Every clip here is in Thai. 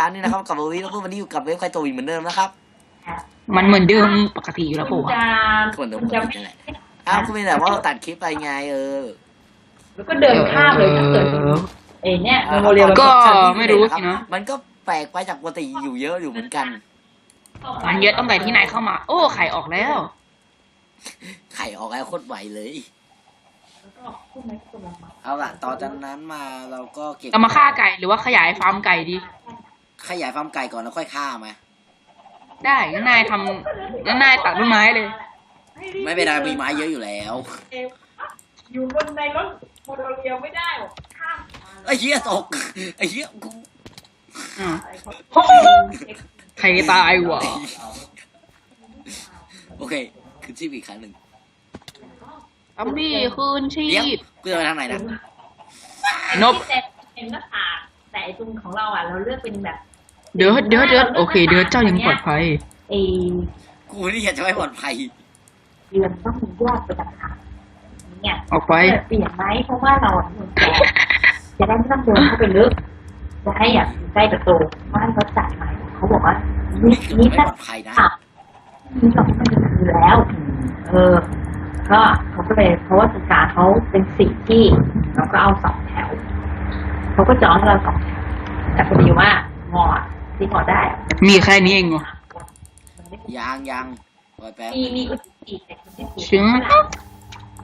รั้งหนึงนะครับกับวันนี้เราพูดวันนี้อยู่กับเว็บไคโตอีกเหมือนเดิมนะครับมันเหมือนเดิมปกติอยู่แล้วคุปะณวะจะคนเดิมคุณปจะกตินั่นแหละอ้าวคุณเป็นแบบว่าเราตัดคลิปไปไงเออ แล้วก็เดินข้ามเลยถ้าเกิดเอ้เนี่ยเมโมเรียลก็ไม่รู้สินะมันก็แปลกไปจากปกติอยู่เยอะอยู่เหมือนกันมันเยอะตั้งแต่ที่นายเข้ามา โอ้ไข่ออกแล้ว ไข่ออกแล้วโคตรไวเลยเอาล่ะต่อจากนั้นมาเราก็เก็บเรามาฆ่าไก่หรือว่าขยายฟาร์มไก่ดี ขยายฟาร์มไก่ก่อนแล้วค่อยฆ่าไหมได้งั้นนายทำงั้นนายตัดต้นไม้เลย ไม่เป็นไรมีไม้เยอะอยู่แล้ว อยู่บนในรถโมโนเรียลไม่ได้หรอกข้ามไอ้เหี้ยตกไอ้เหี้ยกูอ่าใครตายวะโอเคคือชีพอีกครั้งหนึ่งซอมบี้คืนชีเดี๋ยวพกูจะไปทางไหนนะนบแต่เป็นหน้าผากแต่ไอ้ตรงของเราอะ เราเลือกเป็นแบบ เดี๋ยวเดี๋ยวเดี๋ยวโอเค เดี๋ยวเจ้ายังปลอดภัย ไอ้กูนี่อยากจะไม่ปลอดภัยเดือนต้องมียอดไปต่างหากเนี่ยออกไป เปลี่ยนไหมเพราะว่าเราอะคนแก่จะได้ไม่ต้องเดินเข้าไปลึกจะให้อยากอยู่ใกล้ประตูว่าให้เขาจ่ายไหมเขาบอกว่านี่นี่คือนี่ไม่ถ้าปลอดภัยนะอะมีสองมันอยู่แล้ว เออ ก็เขาก็เลยเพราะว่าศึกษาเขาเป็นสี่ที่เราก็เอาสองแถวเขาก็จองให้เราสองแถวแต่พอดีว่างอ ดที่งอได้อะมีแค่นี้เองวะมันไม่ยางยางปล่อยแป๊บมีมีอุติอีกแต่คนที่สี่ชึ้ง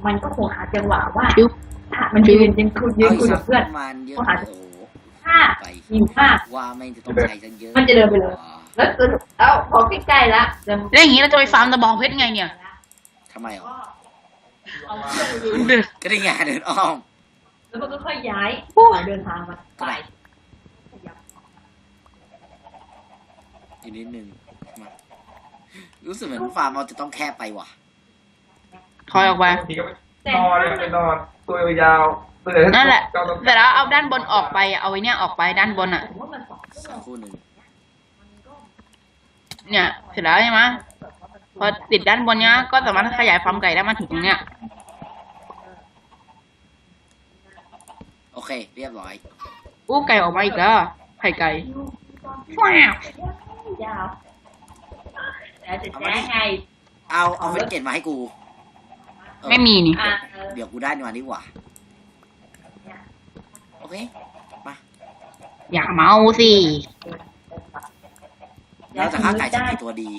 มันก็คงหาจังหวะว่าจุ๊บ ถ้ามันยืนยังคุยยืนเอาคุยสักักบเพื่อน ประมาณเยอะโทรหาโอ้โหถ้าไปมีมาก ว่าไม่จะต้องใช้กันเยอะมันจะเดินไปเลย แล้วสรุปเอ้าพอใกล้ๆละเดินแล้วอย่างนี้เราจะไปฟาร์มตะบองเพชรไงเนี่ยทำไมอะเอาเพื่อนไปยืนเดินก็ได้ไงเดินอ้อมแล้วมันก็ค่อยย้ายเดินทางมาไป อีกนิดนึงมารู้สึกเหมือนฟาร์มเราจะต้องแคบไปว่ะ ถอยออกไปบางทีก็ไปนอนเลยไปนอนตัวยาวๆตัวเดียวนั่นแหละเจ้าต้องแต่แล้วเอาด้านบนออกไปอะเอาไว้เนี่ยออกไปด้านบนอะผมว่ามันสองสักครู่หนึ่งเนี่ยเสร็จแล้วใช่ไหมพอติดด้านบนเนี้ยก็สามารถขยายฟาร์มไก่ได้มาถึงตรงเนี้ย โอเค เรียบร้อย อู้ไก่ออกมาอีกแล้วไข่ไก่ว้าว ยาวแต่จะแจ้งไง เอาเอาเฟสเกตมาให้กูเออไม่มีนี่ อะเดี๋ยวกูได้มาดีกว่า โอเค อย่าเมาสิเราจะฆ่าไก่สักกี่ตัวดี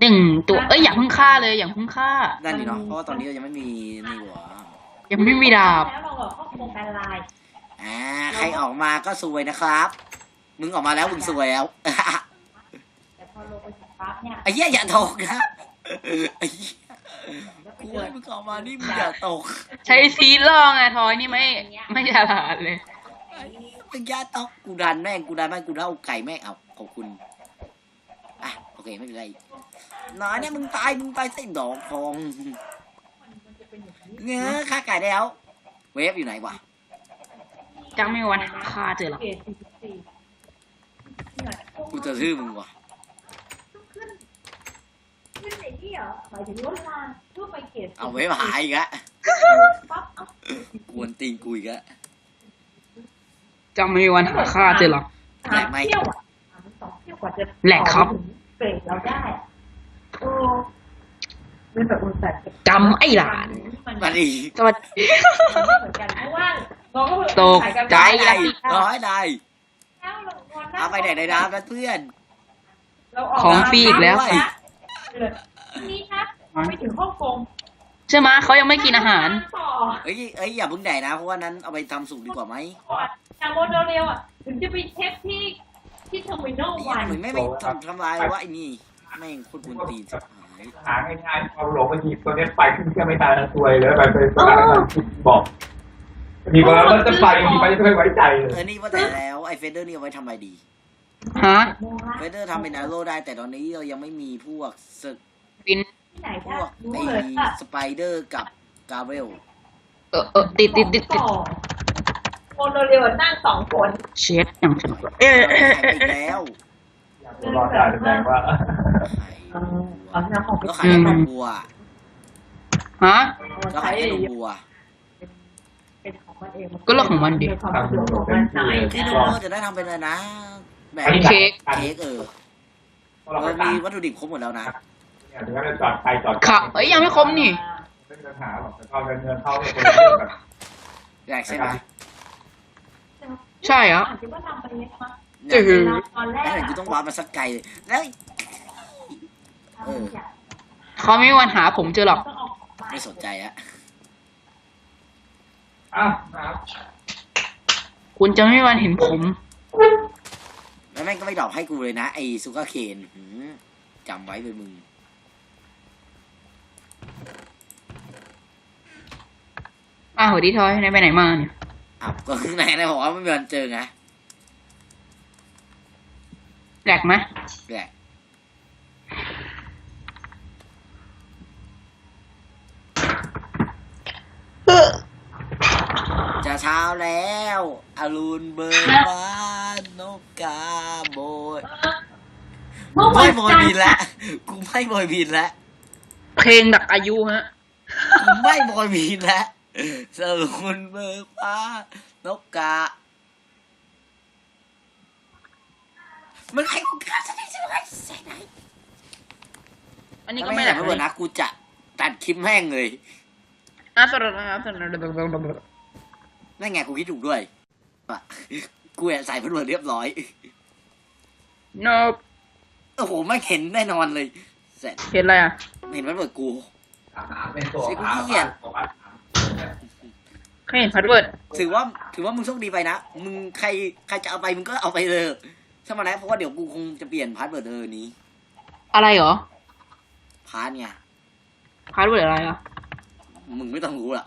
หนึ่งตัว เอ้ยอย่าเพิ่งฆ่าเลยอย่าเพิ่งฆ่านั่นดีเนาะ เพราะว่าตอนนี้เรายังไม่มีนี่หวะยังไม่มีดาบ แล้วเราบอกเข้าโครงการไลน์อ่า ใครออกมาก็ซวยนะครับ มึงออกมาแล้วมึงซวยแล้วแต่พอ ลงไปถึงปั๊บเนี่ยไอ้เหี้ยอย่าตกนะไอ้เหี้ยกูให้มึงออกมานี่มึงอย่าตกใช้ซีดล่องอะทอยนี่ไม่ไม่ฉลาดเลย ไอ้เหี้ยมึงอย่าตกกูดันแม่งกูดันแม่งกูเล่าไก่แม่งเอาขอบคุณอะโอเคไม่เป็นไรน้อยเนี่ยมึงตายมึงตายเส้นดอกทองเงื้อฆ่าไก่ได้แล้ว เวฟอยู่ไหนวะจังไม่มีวันฆ่าเจอหรอกเกรดสี่สิบสี่กูจะชื่อมึงวะ ขึ้ นไอ้ที่เหรอหมายถึงรถรางเพื่อไปเกรดเอาเวฟหายอีกแล้วปั๊บเอากวนตีนกูอีกแล้วจังไม่มีวันฆ่าเจอหรอกแหลกไหมเที่ยวอะสามสองเที่ยวกว่าจะแหลกครับเกรดเราได้อะโอ้เป็นแบบอุตส่าห์เก็บจำไอ้หลาน มันมาดีสวัสดีไม่เหมือนกันเพราะว่าเราก็ตกใจได้ร้อยได้แล้วเรานอนเอาไปไหนในน้ำนะเพื่อน เรากของฟรีอีกแล้วเล ยนี่ครับไปถึงฮ่องกงใช่ไหมเขายังไม่กินอาหาร ต่อเอ้ยเอ้ยอย่าเพิ่งแดกนะ เพราะว่านั้นเอาไปทำสุกดีกว่าไหมก่อนจากโมโนเรลอะ ถึงจะไปเทปที่ที่เทอร์มินอลไอ้วัเหี้ยนเหมือนไม่ไม่ทำทำลายว่าไอ้นี่แม่งโคตรกวนตีนสุดหายหาง่ายๆเอาหลงมาหยิบตัวเนี้ยไปขึ้นเครื่องไม่ตายทั้งตัวเลยไปไปตัวนั้นบอกมีคนแล้วจะไปมีไปจะไม่ไว้ใจเลเอยอนี่ว่าแต่แล้วไอ้เฟเดอร์นี่เอาไว้ทำอะไรดี ฮะ เฟเดอร์ทำเป็นอาโร่ได้แต่ตอนนี้เรายังไม่มีพวกสึ กบิน ที่ไหนพได้วกรู้ไอ้เลยค่ะสไปเดอร์กับกาเวลเออเออติดติดติดติดต่อโมโนเรลนั่งสองคนเช็ดอย่างสนุกเออเราเออขายเอไปอแล้วรอได้แสดงว่าขายเออเอาน้ำออกไปแล้วขายขนมบัวฮะแล้วใช้ขายขเอนงมบัวเป็นของมันเองก็เรื่องของมันดิเป็นความสะดวกของมันหน่อยที่ดูว่าจะได้ทำเป็นอะไรนะ แบบเค้ก เค้กเออเพราะเราเอไปอตามีมวัตถุดิบครบหมดแล้วนะ เนี่ยถึงแม้จะจอดไปจอดค่ะเอ้ยยังไม่ครบนี่ไม่มีปัญหาหรอกแต่ตอนเดินเดินเข้าเนี่ยคนเดินแบบแรกใช่ไหมใช่เหรอคิดว่าทำไปเยอะมากเออเวลาตอนแรกแล้วเดี๋ยวกูต้องวาร์ปมาสักไกลเลยแล้วเออเขาไม่มีวันหาผมเจอหรอกต้องออกมาไม่สนใจอะอะนะครับคุณจะไม่มีวันเห็นผม แล้วแม่งก็ไม่ดรอปให้กูเลยนะ ไอ้ซูการ์เคนหืมจำไว้เลยมึง อ้าวสวัสดีทอยนายไปไหนมาเนี่ยอ้าวก็ข้างในนะบอกว่าไม่มีวันเจอไงแหลกไหมแหละจะเช้าแล้วอรุณเบิกบานนกกาโบยเมื่อไม่วันโบยจันทบินร์แล้วกูไม่โบยบินแล้ว เพลงดักอายุฮะกูไม่โบยบินแล้วสรุนเบิกฟ้านกกา มันให้กูฆ่าสักทีใช่ไหมใส่ไหนอันนี้นี่ก็ก็ไม่ไม่แหแหลละกไม่เลเปิยดนะกูจะตัดคลิปแม่งเลยอะสดนะครับสดนั่นไงกูคิดถูกด้วยว่ะกูแอบใส่พัดเวิร์ดเรียบร้อยโนโอ้โหไม่เห็นแน่นอนเลย เสร็จเห็นอะไรอะ เห็นพัดเวิร์ดกูอาบน้ำเป็นตัวใช่กูขี้เกียจตัวอาบน้ำเคยเห็นพาสเวิร์ดถือว่าถือว่ามึงโชคดีไปนะ มึงใครใครจะเอาไปมึงก็เอาไปเลยใช่ไหมนะเพราะว่าเดี๋ยวกูคงจะเปลี่ยนพาสเวิร์ดเออนี้ อะไรเหรอ พาสไง พาสเวิร์ดอะไรอะ มึงไม่ต้องรู้หรอก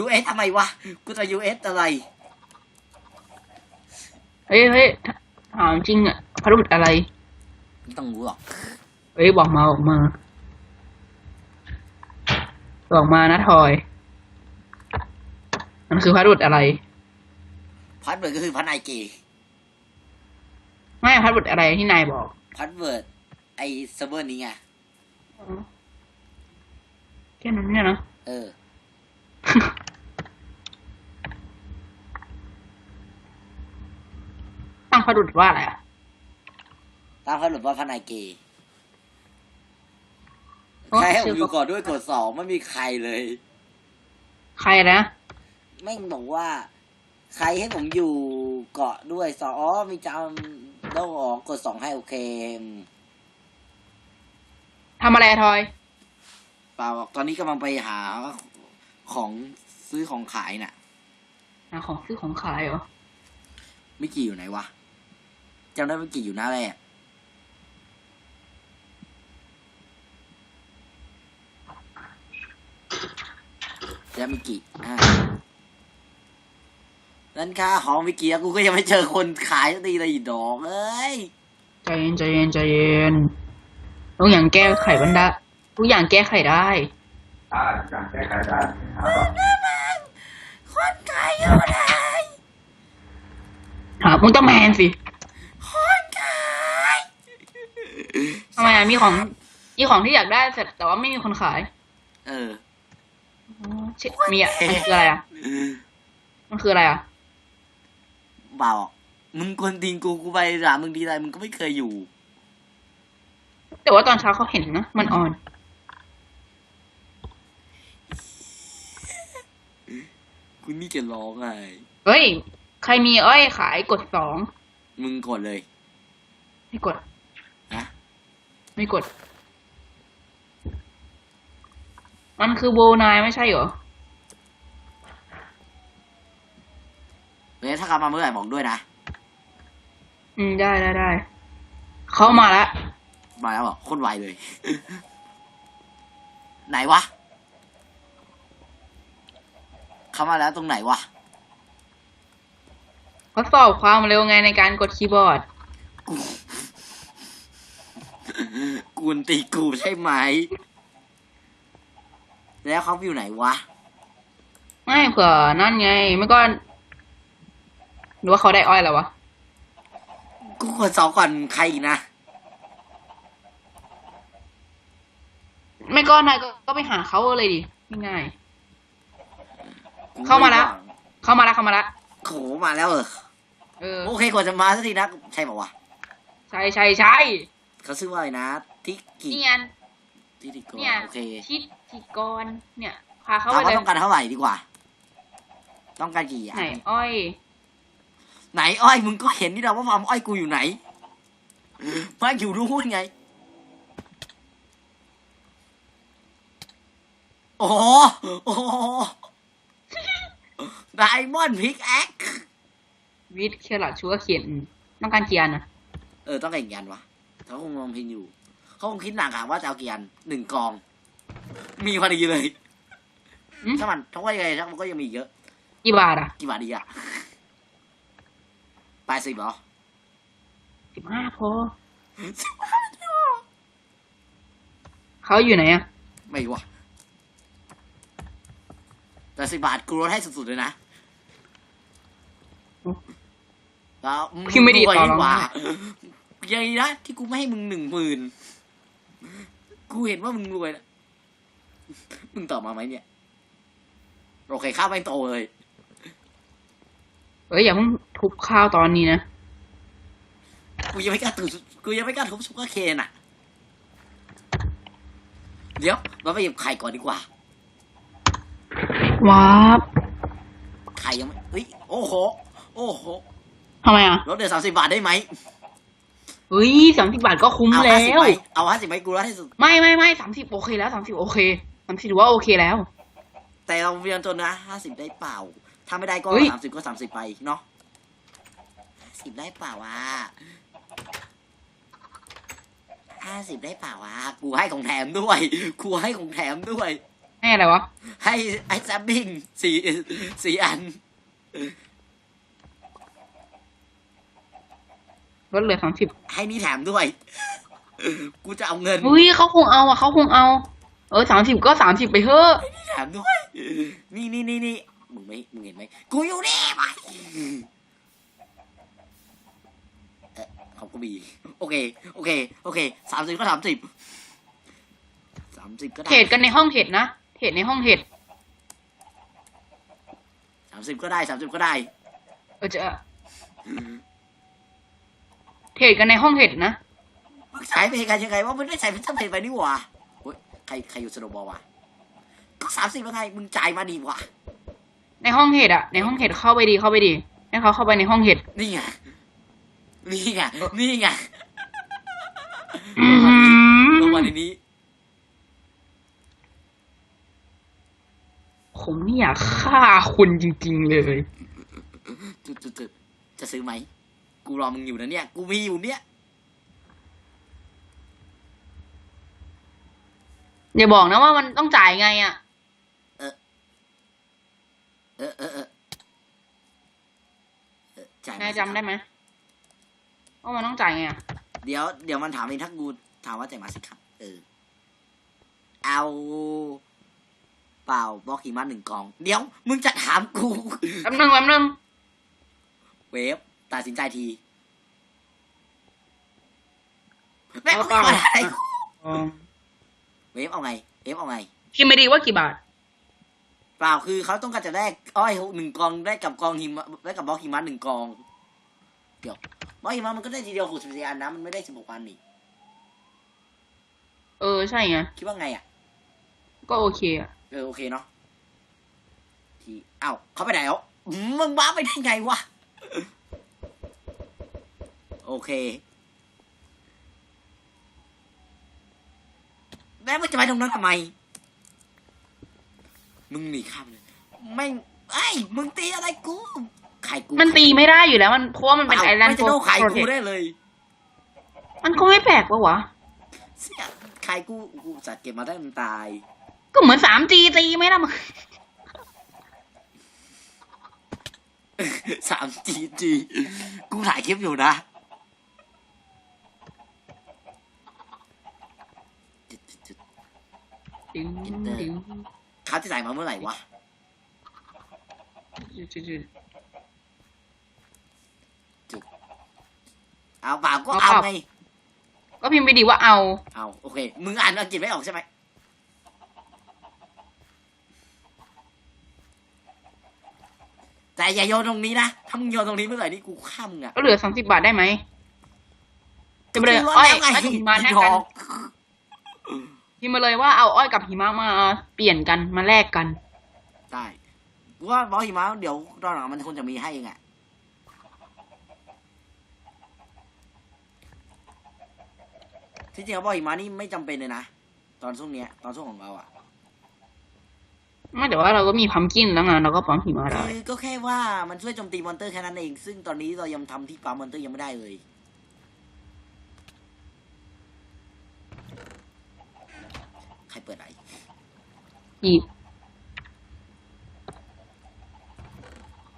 US ทำไมวะ กูจะ US อะไร เฮ้ยเฮ้ยถามจริงอะพาสเวิร์ดอะไร ไม่ต้องรู้หรอก เฮ้ยบอกมาบอกมาบอกมานะทอย มันคือพาสเวิร์ดอะไร พาสเวิร์ดก็คือพาสนายเกย์ไม่พาสเวิร์ดอะไรที่นายบอกพาสเวิร์ดไอเซิร์ฟเวอร์นี้ไงแค่นั้นเนี่ยนะเออ ตั้งพาสเวิร์ดว่าอะไรอะตามพาสเวิร์ดว่าพาสนายเกย์อ๋อ ใครให้ผมชื่ออยู่ก่อนด้วยกดสองไม่มีใครเลย ใครนะแม่งบอกว่า ใครให้ผมอยู่เกาะด้วยสองอ๋อมีจำต้องออกกดสองให้โอเคอืมทำอะไรอะทอย เปล่าตอนนี้กำลังไปหาของซื้อของขายน่ะหาของซื้อของขายเหรอมิกกี้อยู่ไหนวะจำได้มิกกี้อยู่หน้าแรก แล้วมิกกี้อ่าร้านค้าของมิกกี้แล้วกูก็ยังไม่เจอคนขายสักทีเลยอีดอกเอ้ยใจเย็นใจเย็นใจเย็นทุกอย่างแก้ไขบันไดทุกอย่างแก้ไขได้อ่าการแก้ไขได้นะครับคนขายอยู่ไหนหาอุลตร้าแมนสิคนขายทำไมอะมีของมีของที่อยากได้เสร็จแต่ว่าไม่มีคนขาย เออ เช่มีอะมันคืออะไรอะมันคืออะไรอะเปล่ามึงกวนตีนกูกูไปหามึงทีไรมึงก็ไม่เคยอยู่ แต่ว่าตอนเช้าเขาเห็นนะ มันออน คุณนี่จะร้องไงเฮ้ย ใครมีอ้อยขายกดสอง มึงกดเลย ไม่กดนะไม่กด มันคือโบนายไม่ใช่เหรอแล้วถ้ากลับมาเมื่อไหร่บอกด้วยนะ อืม ได้ได้ได้เขามาแล้วมาแล้วบอกโคตรไวเลย ไหนวะเข้ามาแล้วตรงไหนวะเขาสอบความเร็วไงในการกดคีย์บอร์ด กูกูนตีกูใช่ไหม แล้วเขาอยู่ไหนวะ ไม่เผื่อนั่นไงไม่ก็หรือว่าเขาได้อ้อยแล้ววะกูกดสองก่อนใครอีกนะ ไม่ก็นายก็ก็ไปหาเขาเลยดิง่ายเข้ามาแล้วๆเข้ามาแล้วเข้ามาแล้วโขมาแล้วเออเออโอเคกว่าจะมาสักทีนะ ใช่ป่าวะใช่ใช่ใช่เขาชื่อว่าอะไรนะทิกินี่อันทิติโกเนี่ยโอเคทิ ศทิกรเนี่ยพาเขาถามไปว่าเลยต้องการเท่าไหร่ดีกว่า ต้องการกี่อย่างไหนอ้อย ไหนอ้อยมึงก็เห็นนี่เราว่าฟาร์มอ้อยกูอยู่ไหนมันอยู่รู้นไง โอ้โหโอ้โหไดมอนด์พิกแอควิทย์เคลอดชัวเขียนอืมต้องการเกียร์นะเออต้องการกี่อันวะเขาคงมองพินอยู่เขาคงคิดหนักอะว่าจะเอากี่อันหนึ่งกอง มีพอดีเลยอืม ถ้ามันถ้าว่ายังไงถ้ามันก็ยังมีอีกเยอะ กี่บาทอะกี่บาทดีอะแปดสิบเหรอสิบห้าพอเขาอยู่ไหนอะ ไม่วะแต่สิบบาทกูลดให้สุดๆเลยนะแล้วพี่ไม่ดีรวยต่อดีรองกว่าได้ยังไงนะที่กูไม่ให้มึงหนึ่งหมื่นกูเห็นว่ามึงรวยนะ มึงตอบมาไหมเนี่ย โอเคข้าวไม่โตเลย เอ้ยอย่าเพิ่งทุบข้าวตอนนี้นะ กูยังไม่กล้าตุกูยังไม่กล้าทุบซุปเปอร์เคนอะ เดี๋ยว เราไปหยิบไข่ก่อนดีกว่า ว้าบไข่ยังไม่เฮ้ย โอ้โห โอ้โห ทำไมอะลดเหลือสามสิบบาทได้ไหม เฮ้ยสามสิบบาทก็คุ้มเอาแล้ห้าสิบว ไหมเอาห้าสิบไหมกูลดให้สุด ไม่ไม่ไม่สามสิบโอเคแล้วสามสิบโอเค สามสิบถือว่าโอเคแล้ว แต่เราเรียนตัวนะห้าสิบได้เปล่า ถ้าไม่ได้ก็เฮ้ย สามสิบก็สามสิบไปเนาะห้าสิบได้เปล่าวะห้าสิบได้เปล่าวะกูให้ของแถมด้วยกูให้ของแถมด้วย ให้อะไรวะ ให้ไอ้แซมบิงสี่สี่อัน ลดเหลือสามสิบให้นี่แถมด้วย กูจะเอาเงินเฮ้ยเขาคงเอาอะเขาคงเอา เออสามสิบก็สามสิบไปเถอะแถมด้วย นี่นี่นี่นี่มึงไม่มึงเห็นไหมกูอยู่นี่ไปเออเขาก็มีโอเค โอเค โอเคสามสิบก็สามสิบสามสิบก็ได้เทรดกันในห้องเทรดนะเทรดในห้องเทรดสามสิบก็ได้สามสิบก็ได้ เออจะเทรดกันในห้องเทรดนะมึงใช้ไปกันยังไงว่ามึงได้ใช้เป็นจำเป็นไปนี่หว่าเฮ้ย ใครใครอยู่สโนว์บอลวะก็สามสิบแล้วไงมึงจ่ายมาดีวะในห้องเทรดอะในห้องเทรดเข้าไปดีเข้าไปดีให้เขาเข้าไปในห้องเทรดนี่ไงนี่ไงนี่ไงอื้อหืลงอมาในนี้ผมนี่อยากฆ่าคุณจริง ๆ เลยจุดจุดจุดจะซื้อไหม กูรอมึงอยู่นะเนี่ย กูมีอยู่เนี่ย อย่าบอกนะว่ามันต้องจ่ายไงอะเออเออเออเออจ่ายมนายจำได้ไหมว่ามันต้องจ่ายไงอะเดี๋ยวเดี๋ยวมันถามเองถ้ากูถามว่าจ่ายมาสิครับเออ เอา เปล่าบอกขี่มาหนึ่งกอง เดี๋ยว มึงจะถามกู แป๊บนึงแป๊บนึงเวฟตัดสินใจทีแม่งไม่มาอะไร เวฟเอาไงเวฟเอาไงคิดไม่ดีว่ากี่บาท เปล่าคือเขาต้องการจะได้อ้อยหนึ่งกองได้กับกองหิมะได้กับบล็อกหิมะหนึ่งกอง เดี๋ยวบล็อกหิมะมันก็ได้ทีเดียวหกสิบสี่อันนะมันไม่ได้สิบหกอันนี่เออใช่ไงคิดว่าไงอะ ก็โอเคอะเออโอเคเนาะทีเอ้าเขาไปไหนแล้วอืมมึงว้าไปได้ไงวะโอเค แม่งมึงจะไปตรงนั้นทำไม มึงหนีข้ามเลยไม่งไอ้ยมึงตีอะไรกูไข่กูมันตีไม่ได้อยู่แล้ว มันเพราะว่ามันเป็นเปไอล่าแลนไม่ด์จะโดนไข่โปรกูเทคได้เลย มันก็ไม่แปลกปะวะเสียไข่กูกูจัดเก็บมาได้มันตาย ก็เหมือนสามจีตีไหมล่ะมึงสามจีจีกูถ่ายคลิปอยู่นะ ดึ งดึงเขาจะจ่ายมาเมื่อไหร่วะเอาเปล่าก็เอาไง ก็พิมพ์ไปดีว่าเอา เอา โอเค มึงอ่านอังกฤษไม่ออกใช่ไหมแต่อย่าโยนตรงนี้นะ ถ้ามึงโยนตรงนี้เมื่อไหร่นี่กูฆ่ามึงอะก็เหลือสามสิบบาทได้ไหมจะไปเลยอ้อยแล้วไอ้อยกับหิมะแลกดกัน พิมพ์มาเลยว่าเอาอ้อยกับหิมะมาเปลี่ยนกันมาแลกกัน ได้กูว่าบล็อกหิมะเดี๋ยวตอนหลังมันคงจะมีให้เองอะที่จริงแล้วบล็อกหิมะนี่ไม่จำเป็นเลยนะ ตอนช่วงเนี้ย ตอนช่วงของเราอะไม่แต่ว่าเราก็มีพัมกินแล้วไงเราก็ปั๊มหิมะได้ คือก็แค่ว่ามันช่วยโจมตีมอนเตอร์แค่นั้นเอง ซึ่งตอนนี้เรายังทำที่ปั๊มมอนเตอร์ยังไม่ได้เลย ใคร เปิดไหนอีก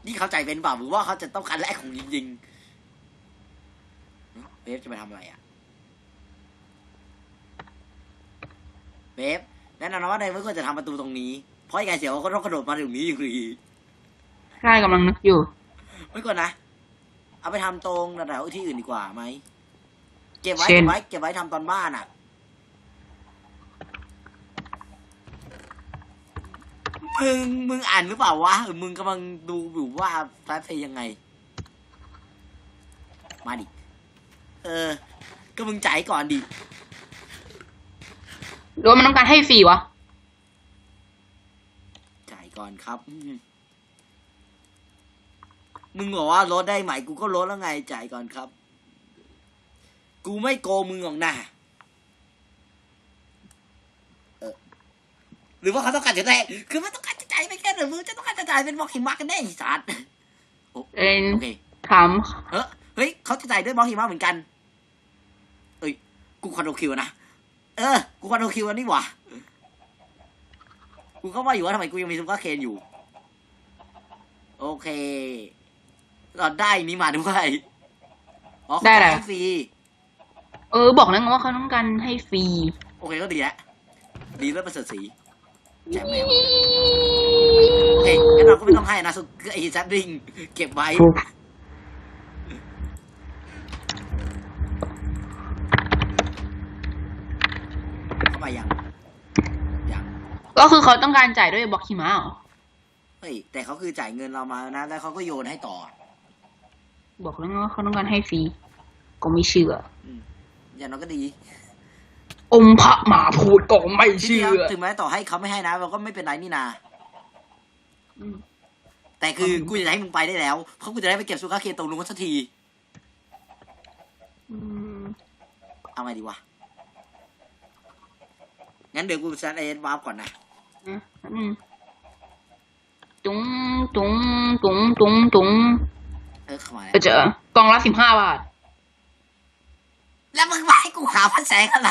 นี่เข้าใจเป็นเปล่าหรือว่าเขาจะต้องการแลกของจริงๆเบฟจะไปทำอะไรอะเบฟแนะนำนะว่าในเมื่อควรจะทำประตูตรงนี้ เพราะยังไงเสียวเขาต้องกระโดดมาตรงนี้อยู่ดีใช่กำลังนึกอยู่ ไม่ก่อนนะ เอาไปทำตรงแถวๆที่อื่นดีกว่าไหม เก็บไว้เช่เก็นบไว้เก็บไว้ทำตอนบ้านอะ มึงมึงอ่านหรือเปล่าวะหรือมึงกำลังดูอยู่ว่าไลฟ์เพลย์ยังไง มาดิ เออ ก็มึงจ่ายก่อนดิหรือว่ามันต้องการให้ฟรีวะ จ่ายก่อนครับอืมมึงบอกว่าลดได้ไหมกูก็ลดแล้วไงจ่ายก่อนครับ กูไม่โกงมึงหรอกนะเออ หรือว่าเขาต้องการจะได้ คือมันต้องการจะจ่ายไปแค่หรือมึงจะต้องการจะจ่ายเป็นบล็อกหิมะกันแน่ไอ้สัตว์โอเอ็นโอเคถามเฮ้ยเฮ้ยเขาจะจ่ายด้วยบล็อกหิมะเหมือนกัน เอ้ย กูคอนโดคิวนะ เออ กูคอนโดคิวอันนี่หว่า กูก็ว่าอยู่ว่าทำไมกูยังมีซุปเปอร์เคนอยู่ โอเคเราได้นี้มาด้วยอ๋อเขาได้อะไรจ่ายให้ฟรีเออ บอกแล้วไงว่าเขาต้องการให้ฟรี โอเคก็ดีแล้วดีเลิศประเสริฐสี แจมแมวโอเคงั้นเราก็ไม่ต้องให้นะสุไอ้แซดดิง เก็บไว้ เข้ามายังยังก็คือเขาต้องการจ่ายด้วยบล็อกหิมะเหรอเฮ้ย แต่เขาคือจ่ายเงินเรามานะ แล้วเขาก็โยนให้ต่อ บอกแล้วไงว่าเขาต้องการให้ฟรีก็ไม่เชื่ออย่างน้อยก็ดี อมพระหมาพูดก็ไม่ที่เชื่เดีอยวถึงแม้ต่อให้เขาไม่ให้นะเราก็ไม่เป็นไรนี่นา อืม แต่คืออืมกูจะให้มึงไปได้แล้ว เพราะกูจะได้ไปเก็บซูคาเคนตรงนู้นสักที อืมเอาไงดีวะ งั้นเดี๋ยวกูซัดเอสวาร์ปก่อนนะนะอืมตุงตุงตุงตุงตุงเออเข้ามาเออเจอกล่องละสิบห้าบาท แล้วมึงมาให้กูหาพันแสงอะไร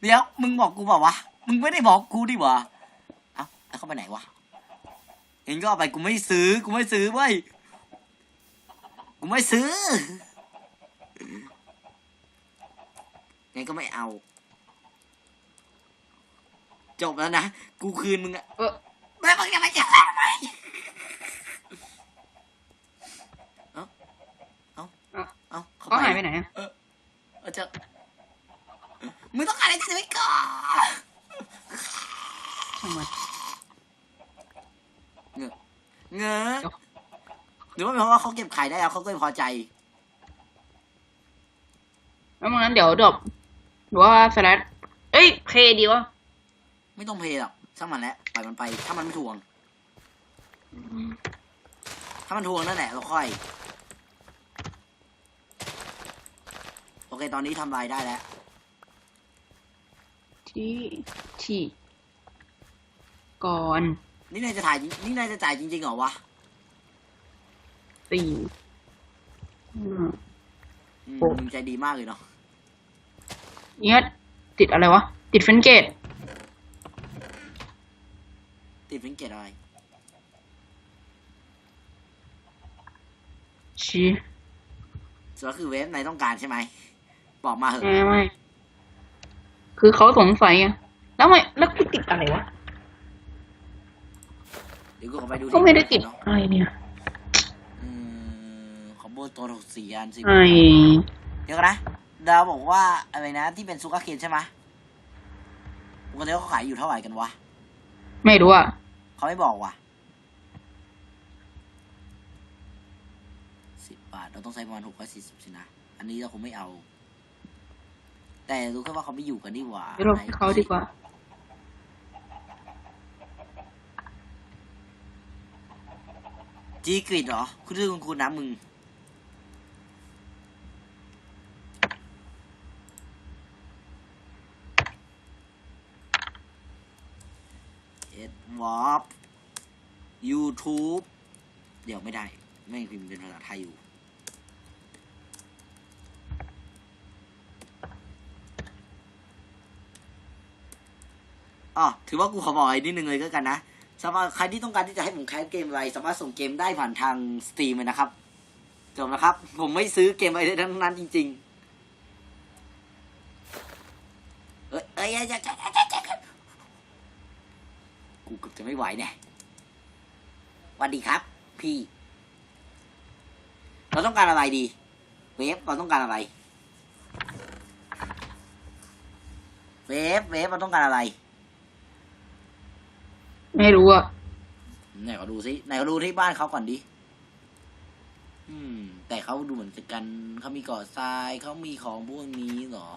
เดี๋ยว มึงบอกกูเปล่าวะ มึงไม่ได้บอกกูดิวะเอ้าแล้วเขาไปไหนวะเห็นก็เอาไปกูไม่ซื้อ กูไม่ซื้อเว้ย กูไม่ซื้องั้นก็ไม่เอา จบแล้วนะ กูคืนมึงอะเออแม่มึงจะมาจับทำไมเอ้า เอ้า เอ้าเขาหายไปไหนอะเอาจะมึงต้องการอะไรจะไว้ก่อนช่างมันเงอะเงอะหรือว่าเป็นเพราะว่าเขาเก็บขายได้แล้วเขาก็เลยพอใจ แล้วมึงนั้นเดี๋ยวดรอปหรือว่าสแลดเอ้ยเพย์ดีวะไม่ต้องเพย์หรอกช่างมันแล้วปล่อยมันไป ถ้ามันไม่ทวง ถ้ามันทวงนั่นแหละเราค่อย โอ เคตอนนี้ทำลายได้แล้ว ที่ที่ก่อนนี่นายจะถ่ายจริงนี่นายจะจ่ายจริงๆเหรอวะสี่ห้า อืมโอ้ มึงใจดีมากเลยเนาะเนี่ยติดอะไรวะ ติดเฟนเกตติดฟิงเกตอะไรชี้ ส่วนก็คือเวฟนายต้องการใช่ไหม บอกมาเหอะไม่ไม่ คือเขาสงสัยอะแล้วไม่แล้วกูติดอะไรวะเดี๋ยวกูขอไปดูก็ไม่ได้ติดเนาะอะไรเนี่ยอืมขอโบตัวหกสี่อันสิไอเดี๋ยวก่อนนะดาวบอกว่าอะไรนะ ที่เป็นซูการ์เคนใช่ไหมปกติเขาขายอยู่เท่าไหร่กันวะ ไม่รู้อะเขาไม่บอกว่ะสิบบาท เราต้องใช้ประมาณหกร้อยสี่สิบสินะ อันนี้เราคงไม่เอา แต่รู้แค่ว่าเขาไม่อยู่กันนี่หว่าเดี๋ยวเราให้เขาดีกว่า จีกริดเหรอ คุณชื่อคุณคุณนะมึง เอ็ดวอปยูทูบเดี๋ยวไม่ได้ ไม่งพิมพ์เป็นภาษาไทยอยู่ อ๋อถือว่ากูขอบอกไอ้นิดนึงเลยก็กันนะสำหรับใครที่ต้องการที่จะให้ผมแคสเกมอะไร สามารถส่งเกมได้ผ่านทางสตรีมเลยนะครับจบนะครับ ผมไม่ซื้อเกมอะไรทั้งนั้นจริง ๆ เอ้ยเอ้ยกูเกือบจะไม่ไหวเนี่ยวันดีครับ พี่ เราต้องการอะไรดี เวฟเราต้องการอะไร เวฟเวฟเราต้องการอะไร ไม่รู้อะไหนก็ดูสิไหนก็ดูที่บ้านเขาก่อนดิอืม แต่เขาดูเหมือนจะกันเขามีกาะทรายเขามีของพวกนี้เหรอ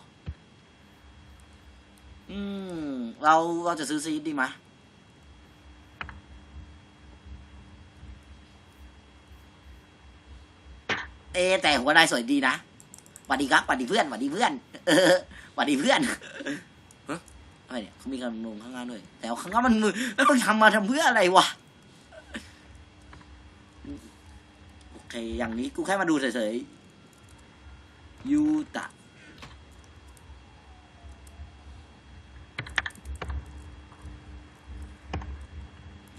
อืม เราเราจะซื้อซีดดีไหมเอ แต่หัวนายสวยดีนะสวัสดีครับสวัสดีเพื่อนสวัสดีเพื่อน เออสวัสดีเพื่อน อะไรเนี่ยเขามีการลงข้างล่างด้วย แต่ข้างล่างมันมือแล้วมันทำมาทำเพื่ออะไรวะโอเค อย่างนี้กูแค่มาดูเฉยๆยูตะ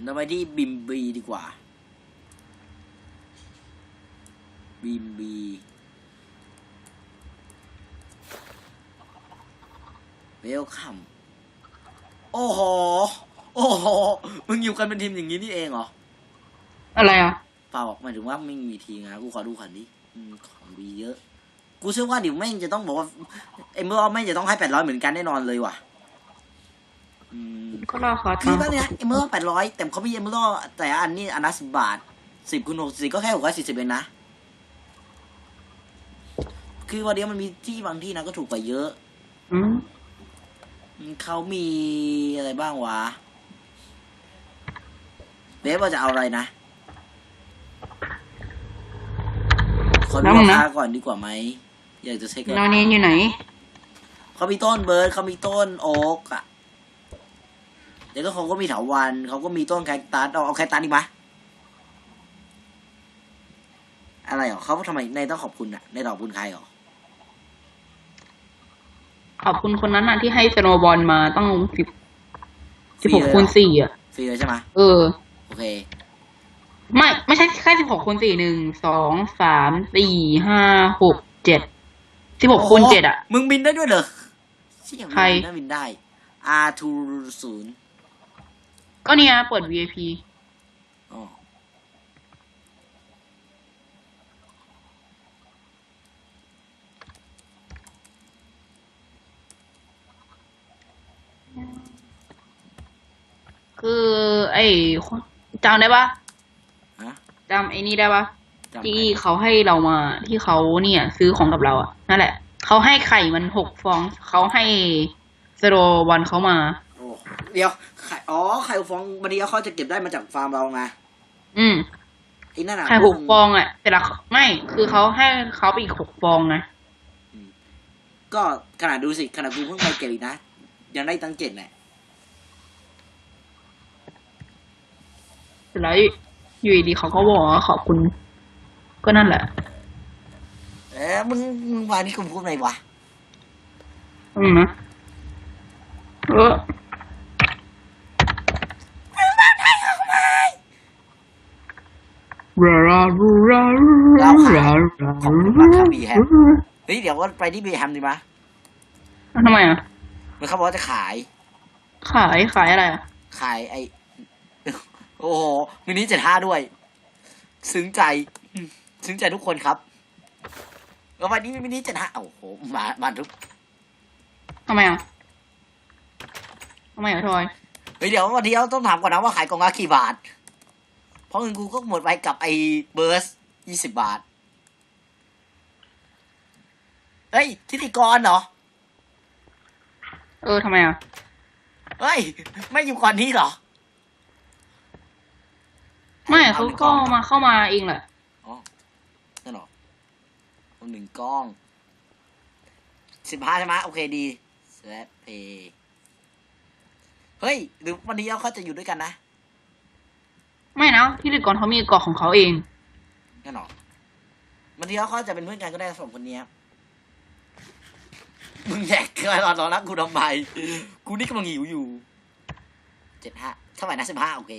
เราไปที่บิมบีดีกว่า บิมบีเวลคัม โอ้โห โอ้โห มึงอยู่กันเป็นทีมอย่างนี้นี่เองเหรอ อะไรอะ เปล่าหมายถึงว่าไม่มีทีนะกูขอดูขันดิอืมของดีเยอะ กูเชื่อว่าเดี๋ยวแม่งจะต้องบอกว่าเอ็มเบอร์แม่งจะต้องให้แปดร้อยเหมือนกันแน่นอนเลยว่ะ อืมก็รอขอคือทำตอนเนี้ยเอ็มเบอร์แปดร้อยแต่เขามีเอ็มเบอร์แต่อันนี้อันละสิบบาทสิบคูณหกสิบก็แค่หกร้อยสี่สิบเองนะ คือวันเดียวมันมีที่บางที่นะก็ถูกกว่าเยอะ อืมอืม เขามีอะไรบ้างวะเบฟว่าจะเอาอะไรนะขอดูราคาก่อนดีกว่าไหมอยากจะเช็คนอนเนียนอยู่ไหนเขามีต้นเบิร์ดเขามีต้นโอ๊กอะเดี๋ยวก็เขาก็มีเถาวันเขาก็มีต้นแคคตัสเอาเอาแคคตัสดีกไหมอะไรเหรอเขาทำไมในต้องขอบคุณอะในดอกบุญใครเหรอ ขอบคุณคนนั้นน่ะที่ให้สโนว์บอลมาต้องสิบสิบหกฟรีเลยเหรอคูณสี่อะฟรีเลยใช่ไหมเออ โอเค ไม่ไม่ใช่แค่สิบหกคูณสี่หนึ่งสองสามสี่ห้าหกเจ็ดสิบหกคูณเจ็ดอะ มึงบินได้ด้วยเหรอเชี่ยมึงใครบินได้บินได้ R 2 0ก็เนี่ยเปิด VIP คือ ไอ้จำได้ปะฮะจำไอ้นี่ได้ปะจำที่ได้เขาให้เรามาที่เขาเนี่ย ซื้อของกับเราอะนั่นแหละ เขาให้ไข่มันหกฟอง เขาให้สโรวันเขามา โอ้เดี๋ยวไข่อ๋อไข่ฟองวันนี้เขาจะเก็บได้มาจากฟาร์มเราไงอืมไอ้นั่นอะไข่หกฟองอะแต่ละไม่คือเขาให้เขาไปอีกหกฟองนะก็ขนาดดูสิขนาดกูเพิ่งไปเก็บอีกนะยังได้ตั้งเจ็ดแหล เสร็จแล้วอยู่ดีๆเขาก็บอกว่าขอบคุณ ก็นั่นแหละ เอ๊ะมึงมึงวานนี่กูพูดอะไรวะอืมนะเออราราราราราราขอบคุณมากครับพี่แฮมเฮ้ยเดี๋ยวว่าไปที่เบแฮมดีมะทำไมอะมันเขาบอกว่าจะขาย ขายขายอะไรอะขายไอ โอ้โหมินิเจ็ดห้าด้วย ซึ้งใจอืมซึ้งใจทุกคนครับแล้ววันนี้มีมินิเจ็ดห้าโอ้โห มามาทุกทำไมอะทำไมอะทอยเฮ้ยเดี๋ยววันนี้เราต้องถามก่อนนะว่าขายกล่องละกี่บาท เพราะเงินกูก็หมดไปกับไอ้เบอร์สยี่สิบบาท เฮ้ยทิติกรเหรอ เออทำไมอะ เฮ้ย ไม่อยู่ก่อนนี้เหรอ ไม่เขาก็มาเข้ามาเองแหละอ๋อนั่นเหรอเอาหนึ่งกล้องสิบห้าใช่ไหมโอเคดีเซตเพย์เฮ้ย หรือวันนี้เราเขาจะอยู่ด้วยกันนะ ไม่นะที่เด็กก่อนเขามีเกาะของเขาเองนั่นเหรอวันนี้เขาจะเป็นเพื่อนกันก็ได้สองคนเนี้ยมึงแยกเกินรอรอรักกูทำไมกูนี่กำลังหิวอยู่เจ็ดห้าเท่าไหร่นะสิบห้าโอเค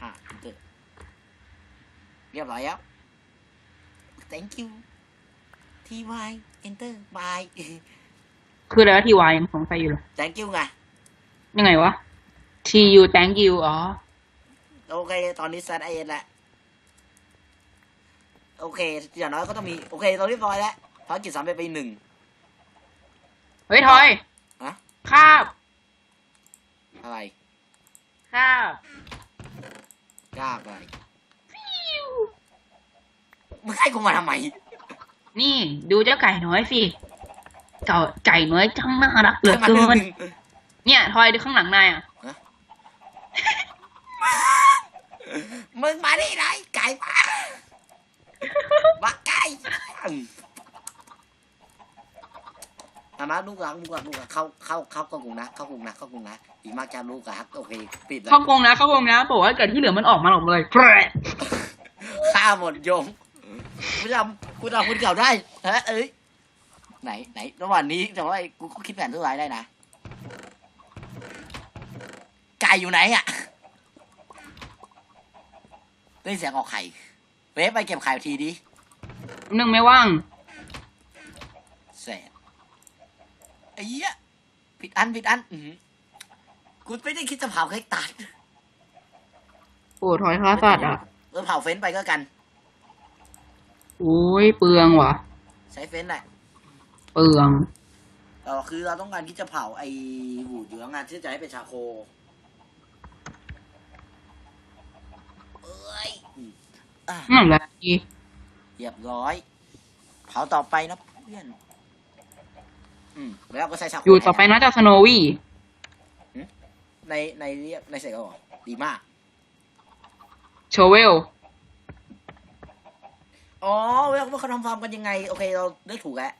ห้าเกิด เรียบร้อยแล้ว thank you ty enter by คือแล้วทีวายยังสงสัยอยู่เลย thank you ไงยังไงวะ T U thank you อ๋อ โอเค ตอนนี้ z i n แล้วโอเค อย่างน้อยก็ต้องมี โอเคเราเรียบร้อยแล้วภารกิจสามไปไปหนึ่ง เฮ้ยทอยฮะ คาบอะไรคาบกล้าไป มึงให้กูมาทำไมนี่ดูเจ้าไก่น้อยสิเจ้าไก่น้อยจังน่ารักเหลือให้มาเกิหนึ่งนหนึ่งเนี่ยทอยดูข้างหลังนายอะมึงมาดิไหนไก่มามาไก่อามาลูกหลังลูกหลังลูกหลังเข้าเข้าเข้ากรงนะเข้ากรงนะเข้ากรงนะอีกมากจะลูกอะฮักโอเคปิดแล้วเข้ากรงนะเข้ากรงนะบอกว่าเกิดที่เหลือมันออกมาหมดเลยแปรฆ่าหมดโยง กูจำกูจำคุณเก่าได้ฮะเอ้ยไหนไหนระหว่างนี้แต่ว่ากูก็คิดแผนทุกรายได้นะไก่อยู่ไหนอะได้ยินเสียงออกไข่เวฟไปเก็บไข่ทีดินึ่งไม่ว่างแสบไอ้เหี้ยผิดอันผิดอันอือหือกูไม่ได้คิดจะเผาเค้กตัด โอ้ทอยฆ่าสัตว์อะ เออเผาเฟ้นไปก็กัน โอ้ยเปลืองว่ะ ใช้เฟ้นแหละเปลืองเออคือเราต้องการที่จะเผาไอ้หูดเหลืองอะที่จะให้เป็นชาโคเอ้ยอืมอะนั่นแหละดีเรียบร้อย เผาต่อไปนะเพื่อน อืมแล้วก็ใช้ชาโคอยู่ต่อไปนะเจ้าสโนวี่ในในเรียบในเสกเหรอดีมาก โชเวล อ๋อว่าเขาทำฟาร์มกันยังไง โอเค เราเลือกถูกแล้ว